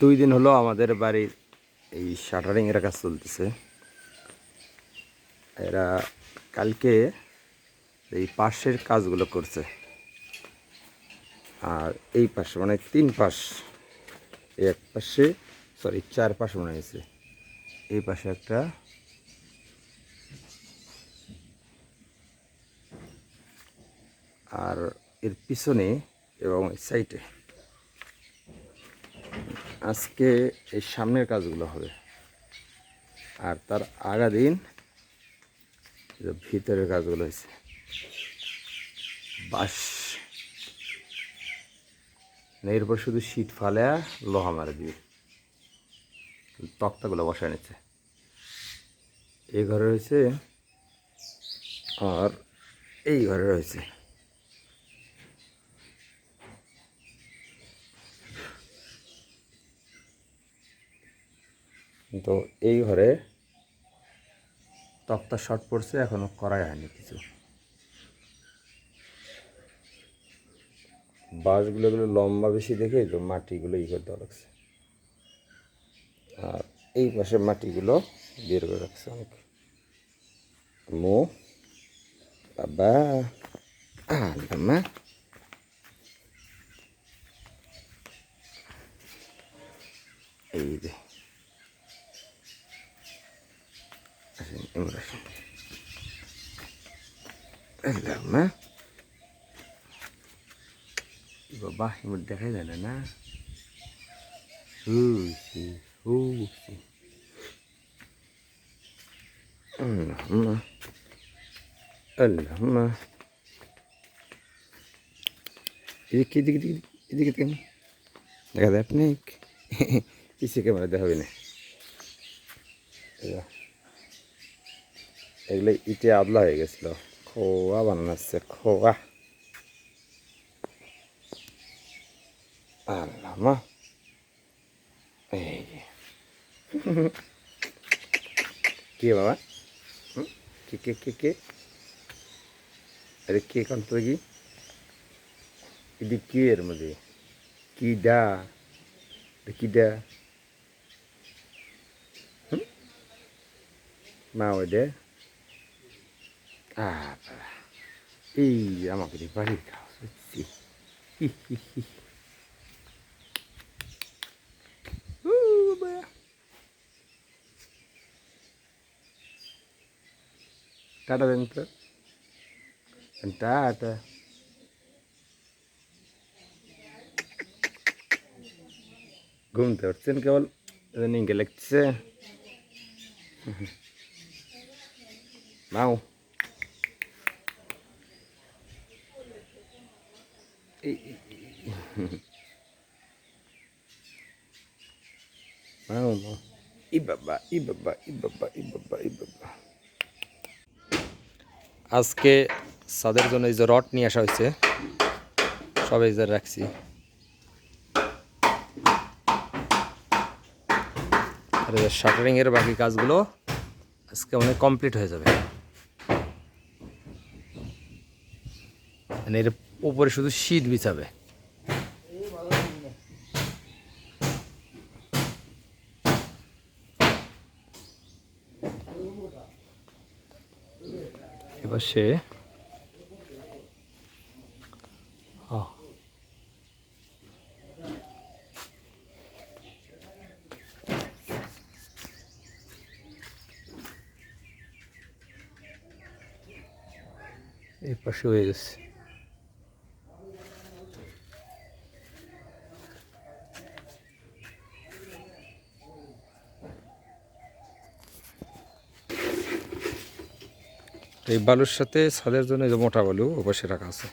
দুই দিন হলো আমাদের বাড়ির এই শাটারিং এর কাজ চলতেছে। এরা কালকে এই পাশের কাজগুলো করছে। আর এই পাশে মানে তিন পাশ, এক পাশে সরি চার পাশ মনে হয়েছে। এই পাশে একটা আর এর পিছনে এবং সাইডে আজকে এই সামনের কাজগুলো হবে। আর তার আগা দিন ভিতরের কাজগুলো হয়েছে। বাস। এরপর শুধু শীত ফালে লোহা মারা দিবে তক্তাগুলো বসায় নিচ্ছে। এই ঘরে রয়েছে, আর এই ঘরে রয়েছে। তো এই ঘরে তক্তা শর্ট পড়ছে, এখনও করাই হয়নি কিছু। বাঁশগুলো লম্বা বেশি দেখে তো মাটিগুলো ই করে দেওয়া লাগছে। আর এই পাশে মাটিগুলো বের করে রাখছে অনেক। মো, বাবা এই எல்லாமே بابا مدخل أنا اوسي اوسي اللهم اللهم إيدك إيدك إيدك إيدك كم ده كده ابنك إيش كمان ده هنا এগুলো ইটে আদলা হয়ে গেছিল। খোয়া বানাচ্ছে, খোয়া। আল্লাহ মা। এই কে বাবা? কে কে কে কে? আরে কে কান্ত কি? এদিক কে এর মধ্যে? কি এটা কি হুম? মা ওই ডে? আ বাবা। এই আমাকে দিয়ে বাড়ির খাওয়া হচ্ছে হি হি হি উ বাবা টাটা দেন তো টাটা ঘুমতে উঠছেন কেবল নিঙ্গে লাগছে মাও ই বাবা ই বাবা ই বাবা আজকে সাদের জন্য এই যে রড নিয়ে আসা হয়েছে সব এই যে রাখছি। আর শাটারিং এর বাকি কাজগুলো আজকে অনেক কমপ্লিট হয়ে যাবে। মানে উপরে শুধু শীত বিছাবে। এবার সে এই পাশে হয়ে গেছে। এই বালুর সাথে ছাদের জন্য যে মোটা বালু অবশ্যই রাখা আছে।